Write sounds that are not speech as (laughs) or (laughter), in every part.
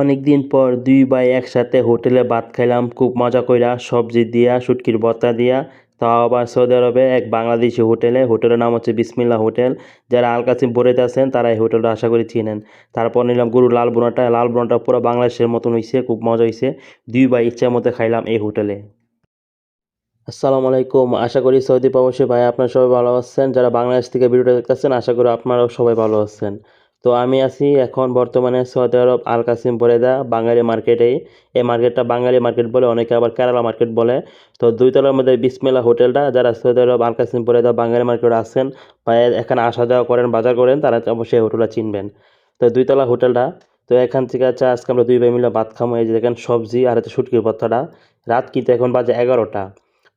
অনেকদিন পর দুই ভাই একসাথে হোটেলে ভাত খাইলাম, খুব মজা কইরা সবজি দিয়া, শুটকির ভর্তা দিয়া। তাও আবার সৌদি আরবে এক বাংলাদেশি হোটেলে, হোটেলের নাম হচ্ছে বিসমিল্লা হোটেল। যারা আলকাসিম বরেতে আছেন, তারা এই হোটেলটা আশা করি চিনেন। তারপর নিলাম গরু লাল বোনাটা লাল বোনাটা পুরো বাংলাদেশের মতন হয়েছে খুব মজা হয়েছে দুই ভাই ইচ্ছার মতো খাইলাম এই হোটেলে। আসসালামু আলাইকুম। আশা করি সৌদি প্রবাসী ভাই আপনারা সবাই ভালো আছেন। যারা বাংলাদেশ থেকে ভিডিওটা দেখতেছেন, আশা করি আপনারাও সবাই ভালো আছেন। তো আমি আছি এখন বর্তমানে সৌদি আরব আল কাসিম বরেদা বাঙালি মার্কেটেই এই। মার্কেটটা বাঙালি মার্কেট বলে, অনেকে আবার কেরালা মার্কেট বলে। তো দুইতলার মধ্যে বিসমেলা হোটেলটা, যারা সৌদি আরব আল কাসিম বরেদা বাঙালি মার্কেটে আসেন বা এখানে আসা যাওয়া করেন, বাজার করেন, তারা অবশ্যই হোটেলটা চিনবেন। তো দুইতলা হোটেলটা, তো এখান থেকে হচ্ছে আজকে আমরা দুই ভাই মিলে ভাত খামো। এই যে দেখেন সবজি আর হচ্ছে শুটকির ভর্তাটা। রাত কিন্তু এখন বাজে এগারোটা।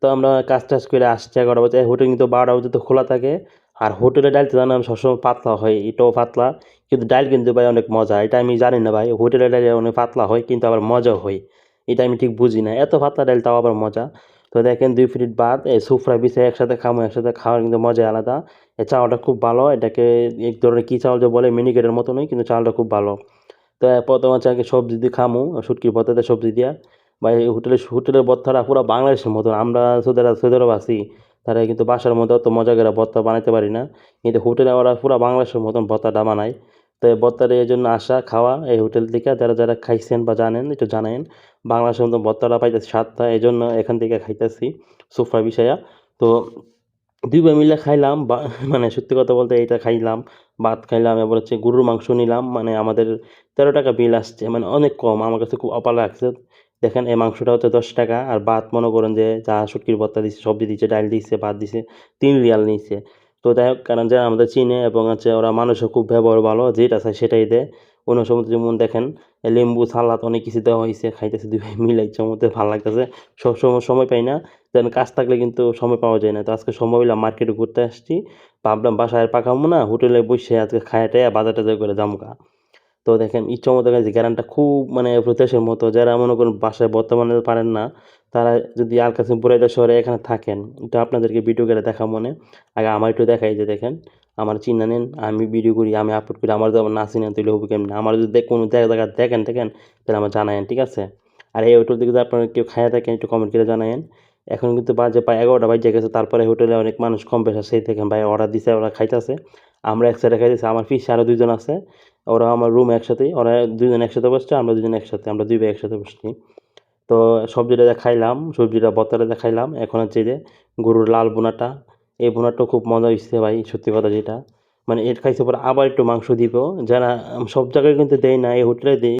তো আমরা কাজ টাজ করে আসছি এগারোটা বাজে। হোটেল কিন্তু বারোটা পর্যন্ত খোলা থাকে। আর হোটেলে ডাল তো জানাম সবসময় পাতলা হয়, এটাও পাতলা, কিন্তু ডাল কিন্তু ভাই অনেক মজা, এটা আমি জানি না ভাই হোটেলের ডাল অনেক পাতলা হয়, কিন্তু আবার মজাও হয়, এটা আমি ঠিক বুঝি না, এত পাতলা ডাল তাও আবার মজা, তো দেখেন দুই বাদ এই সুফরা বিছে একসাথে খামো, একসাথে খাওয়ার কিন্তু মজা আলাদা এই চাউলটা খুব ভালো, এটাকে এক ধরনের কী চাউল যে বলে, মিনিকেটের মতো নয়, কিন্তু চাউলটা খুব ভালো, তো প্রথম হচ্ছে আগে সবজি দিয়ে খামো শুটকির ভর্তাতে সবজি দিয়া বা এই হোটেলের হোটেলের ভর্তাটা পুরো বাংলাদেশের মতো আমরা সৌদি সৌদি আরব তারা কিন্তু বাসার মধ্যে অত মজা করে ভর্তা বানাইতে পারি না। কিন্তু হোটেলে ওরা পুরো বাংলাদেশের মতন ভর্তাটা বানায়। তো এই ভর্তাটা এই জন্য আসা, খাওয়া এই হোটেল থেকে যারা যারা খাইছেন বা জানেন, একটু জানেন, বাংলাদেশের মতন ভর্তাটা পাইতেছি স্বাদটা এই জন্য এখান থেকে খাইতেছি সুফরা বিষয়া। তো দুই ভাই মিলে খাইলাম, বা (laughs) মানে সত্যি কথা বলতে এইটা খাইলাম, ভাত খাইলাম, এবার হচ্ছে গরুর মাংস নিলাম। মানে আমাদের তেরো টাকা বিল আসছে মানে অনেক কম, আমার কাছে খুব অপার লাগছে। দেখেন, এই মাংসটা হচ্ছে দশ টাকা। আর ভাত মনে করেন যে, যা শুটকির ভর্তা দিচ্ছে সবজি দিচ্ছে ডাল দিচ্ছে ভাত দিচ্ছে তিন রিয়াল নিচ্ছে তো যাই হোক, কারণ যারা আমাদের চিনে এবং হচ্ছে ওরা মানুষও খুব ব্যবহার ভালো, যেটা চায় সেটাই দেয়। অন্য সময় যেমন দেখেন লেম্বু, সালাদ অনেক কিছু দেওয়া হয়েছে, খাইতেছে দুই ভাই মিলে ইচ্ছা মধ্যে ভালো লাগতেছে। সব সময় পাই না, যেন কাজ থাকলে কিন্তু সময় পাওয়া যায় না। তো আজকে সময় হইলাম মার্কেটে ঘুরতে আসছি। ভাবলাম বাসায় পাকাবো না, হোটেলে বসে আজকে খায়াটাই বাজার টাজার করে জামকা তো দেখেন ইচ্ছা মতো গেছে গ্যারানটা খুব মানে প্রত্যাশের মতো, যারা মনে করেন বাসায় বর্তমানে পারেন না, তারা যদি আল কাসিম বুরাইদা শহরে এখানে থাকেন এটা আপনাদেরকে ভিডিও করে দেখা মনে। আগে আমার একটু দেখাই যে দেখেন, আমার চিন্তা নেন, আমি ভিডিও করি, আমি আপলোড করি, আমার যদি না চিনেন তাহলে হবে কেমনি? আমার যদি কোনো জায়গা দেখেন দেখেন, তাহলে আমার জানায়েন, ঠিক আছে? আর এই হোটেল থেকে যদি আপনারা কেউ খাইয়া থাকেন, একটু কমেন্ট করে জানায়েন। এখন কিন্তু বাজে প্রায় এগারোটা বাজে গেছে, তারপরে হোটেলে অনেক মানুষ কম পেশা সেই থেকে ভাই অর্ডার দিছে, ওরা খাইতেছে। আমরা একসাথে খাইতেছি, আমার ফিস আরও দুজন আছে, ওরা আমার রুম একসাথেই, ওরা দুজন একসাথে বসছে, আমরা দুজন একসাথে, আমরা দুই ভাই একসাথে বসছি। তো সবজিটা খাইলাম, সবজিটা বত্তাটা খাইলাম, এখন হচ্ছে যে গরুর লাল বোনাটা এই বোনাটাও খুব মজা হয়েছে ভাই, সত্যি কথা যেটা। মানে এর খাইছে পরে আবার একটু মাংস দিব, যারা সব জায়গায় কিন্তু দেয় না, এই হোটেলে দেয়